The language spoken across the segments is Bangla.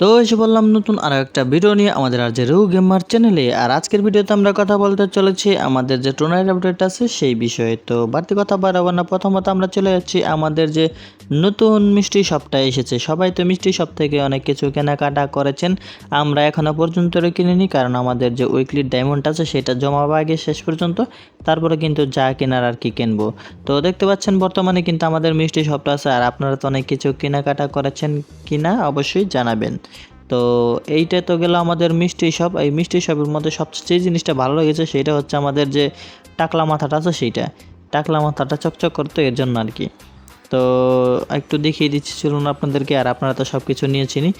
তো এসে বললাম নতুন আরও একটা ভিডিও নিয়ে আমাদের আর যে রু গেমার চ্যানেলে আর আজকের ভিডিওতে আমরা কথা বলতে চলেছি আমাদের যে টুর্নামেন্ট আপডেট আছে সেই বিষয়ে। তো বাড়তি কথা বাড়াবো না, প্রথমত আমরা চলে যাচ্ছি আমাদের যে নতুন মিষ্টি শপটা এসেছে। সবাই তো মিষ্টি শপ থেকে অনেক কিছু কেনাকাটা করেছেন। আমরা এখনও পর্যন্ত কিনিনি কারণ আমাদের যে উইকলি ডায়মন্ড আছে সেটা জমাবো আগে শেষ পর্যন্ত। তারপরে কিন্তু যা কেনার আর কি কিনবো। তো দেখতে পাচ্ছেন বর্তমানে কিন্তু আমাদের মিষ্টি শপটা আছে আর আপনারা তো অনেক কিছু কেনাকাটা করেছেন কিনা অবশ্যই জানাবেন। তো এইটা তো গেল আমাদের মিষ্টি শপ। এই মিষ্টি শপের মধ্যে সবচেয়ে জিনিসটা ভালো লেগেছে সেটা হচ্ছে আমাদের যে টাকলা মাথাটা আছে সেইটা। টাকলা মাথাটা চকচক করতো এর জন্য আর কি। তো একটু দেখিয়ে দিচ্ছি, চলুন আপনাদেরকে আর আপনারা তো সব কিছু নিয়েছেনই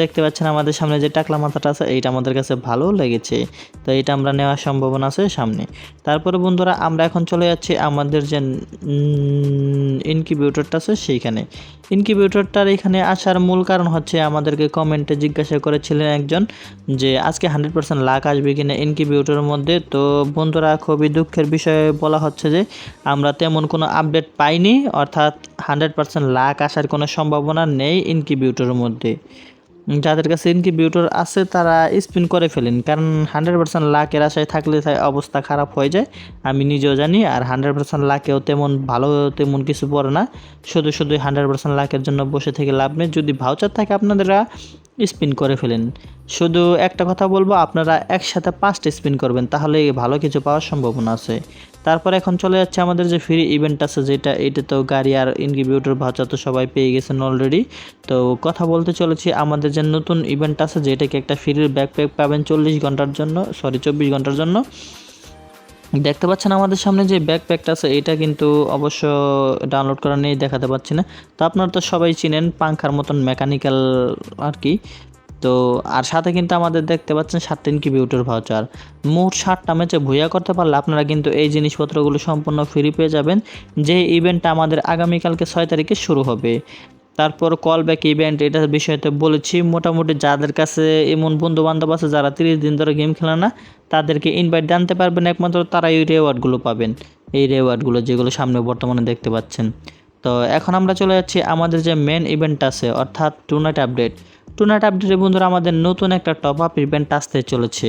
দেখতে পাচ্ছেন আমাদের সামনে যে টাকলা মাথাটা আছে, এইটা আমাদের কাছে ভালো লেগেছে। তো এটা আমরা নেওয়ার সম্ভাবনা আছে সামনে। তারপরে বন্ধুরা, আমরা এখন চলে যাচ্ছি আমাদের যে ইনকিউবেটরটা আছে সেইখানে। ইনকিউবেটরটার এখানে আসার মূল কারণ হচ্ছে আমাদেরকে কমেন্টে জিজ্ঞাসা করেছিলেন একজন যে, আজকে হান্ড্রেড পার্সেন্ট লাখ আসবে কিনা ইনকিউবেটরের মধ্যে? তো বন্ধুরা, খুবই দুঃখের বিষয়ে বলা হচ্ছে যে, আমরা তেমন কোনো আপডেট পাইনি, অর্থাৎ হান্ড্রেড পার্সেন্ট লাখ আসার কোনো সম্ভাবনা নেই ইনকিবিউটরের মধ্যে। যাদের কাছে ইনকিবিউটর আছে, তারা স্পিন করে ফেলেন। কারণ হান্ড্রেড পার্সেন্ট লাখের আশায় থাকলে অবস্থা খারাপ হয়ে যায়। আমি নিজেও জানি, আর হান্ড্রেড পার্সেন্ট লাখেও তেমন, ভালো তেমন কিছু পড়ে না। শুধু শুধু হান্ড্রেড পার্সেন্ট লাখের জন্য বসে থেকে লাভ নেই। যদি ভাউচার থাকে আপনারা স্পিন করে ফেলেন। শুধু একটা কথা বলব, আপনারা একসাথে পাঁচটা স্পিন করবেন, তাহলে ভালো কিছু পাওয়ার সম্ভাবনা আছে। তারপর এখন চলে যাচ্ছে আমাদের যে ফ্রি ইভেন্ট আছে, যেটা, এটা তো গাড়ি আর ইনকিউবেটর ভাউচার তো সবাই পেয়ে গেছেন অলরেডি তো কথা বলতে চলেছি, আমাদের যে নতুন ইভেন্ট আছে, যেটাকে একটা ফ্রির ব্যাকপ্যাক পাবেন চল্লিশ ঘণ্টার জন্য সরি চব্বিশ ঘণ্টার জন্য। দেখতে পাচ্ছেন আমাদের সামনে যে ব্যাকপ্যাকটা আছে, এটা কিন্তু অবশ্য ডাউনলোড করা নেই, দেখাতে পাচ্ছি না। তো আপনারা তো সবাই চিনেন পাংখার মতন মেকানিক্যাল আর কি। তো আর সাথে কিন্তু আমাদের দেখতে পাচ্ছেন সাত সাতটা ইনকিউবেটর ভাউচার মোট ষাটটা ম্যাচে ভুইয়া করতে পারলে আপনারা কিন্তু এই জিনিসপত্রগুলো সম্পূর্ণ ফ্রি পেয়ে যাবেন। যে ইভেন্টটা আমাদের আগামীকালকে ছয় তারিখে শুরু হবে। তারপর কল ব্যাক ইভেন্ট এটার বিষয়তে বলেছি। মোটামুটি যাদের কাছে এমন বন্ধু বান্ধব আছে, যারা তিরিশ দিন ধরে গেম খেলে না, তাদেরকে ইনভাইট জানতে পারবেন। একমাত্র তারা এই রেওয়ার্ডগুলো পাবেন। এই রেওয়ার্ডগুলো যেগুলো সামনে বর্তমানে দেখতে পাচ্ছেন। তো এখন আমরা চলে যাচ্ছি আমাদের যে মেন ইভেন্ট আছে, অর্থাৎ টুনাইট আপডেট টুনাইট আপডেটে বন্ধুরা আমাদের নতুন একটা টপ আপ ইভেন্ট আসতে চলেছে।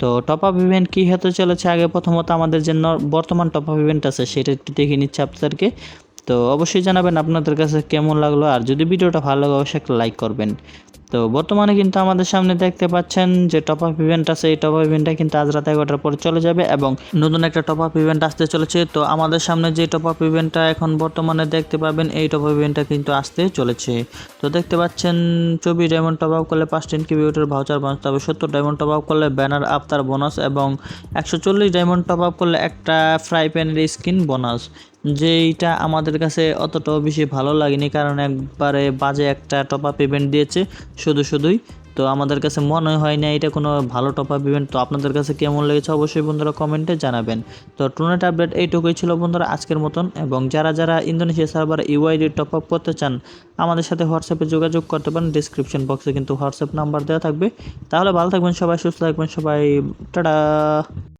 তো টপ আপ ইভেন্ট কী হতে চলেছে? আগে প্রথমত আমাদের যে বর্তমান টপ আপ ইভেন্ট আছে, সেটা একটু দেখে নিচ্ছে আপনাদেরকে। তো অবশ্যই জানাবেন আপনাদের কাছে কেমন লাগল, আর যদি ভিডিওটা ভালো লাগে অবশ্যই একটা লাইক করবেন। তো বর্তমানে কিন্তু আমাদের সামনে দেখতে পাচ্ছেন যে টপ আপ ইভেন্ট আছে, এই টপ আপ ইভেন্টটা কিন্তু আজ রাত এগারোটার পরে চলে যাবে এবং নতুন একটা টপ আপ ইভেন্ট আসতে চলেছে। তো আমাদের সামনে যে টপ আপ ইভেন্টটা এখন বর্তমানে দেখতে পাবেন, এই টপ আপ ইভেন্টটা কিন্তু আসতে চলেছে। তো দেখতে পাচ্ছেন চব্বিশ ডায়মন্ড টপ আপ করলে পাঁচটা ইনকিউবেটর ভাউচার বোনাস তবে সত্তর ডায়মন্ড টপ আপ করলে ব্যানার আপ তার বোনাস এবং একশো চল্লিশ ডায়মন্ড টপ আপ করলে একটা ফ্রাই প্যানের স্কিন বোনাস যেইটা আমাদের কাছে অতটাও বেশি ভালো লাগেনি, কারণ একবারে বাজে একটা টপ আপ ইভেন্ট দিয়েছে শুধু শুধুই। তো আমাদের কাছে মনে হয় না এটা কোনো ভালো টপ আপ ইভেন্ট তো আপনাদের কাছে কেমন লেগেছে অবশ্যই বন্ধুরা কমেন্টে জানাবেন। তো টুর্নামেন্ট আপডেট এইটুকুই ছিল বন্ধুরা আজকের মতন, এবং যারা যারা Indonesia server UID top up করতে চান, আমাদের সাথে হোয়াটসঅ্যাপে যোগাযোগ করতে পারেন। ডিসক্রিপশন বক্সে কিন্তু হোয়াটসঅ্যাপ নাম্বার দেওয়া থাকবে। তাহলে ভালো থাকবেন সবাই, সুস্থ থাকবেন সবাই। টাটা!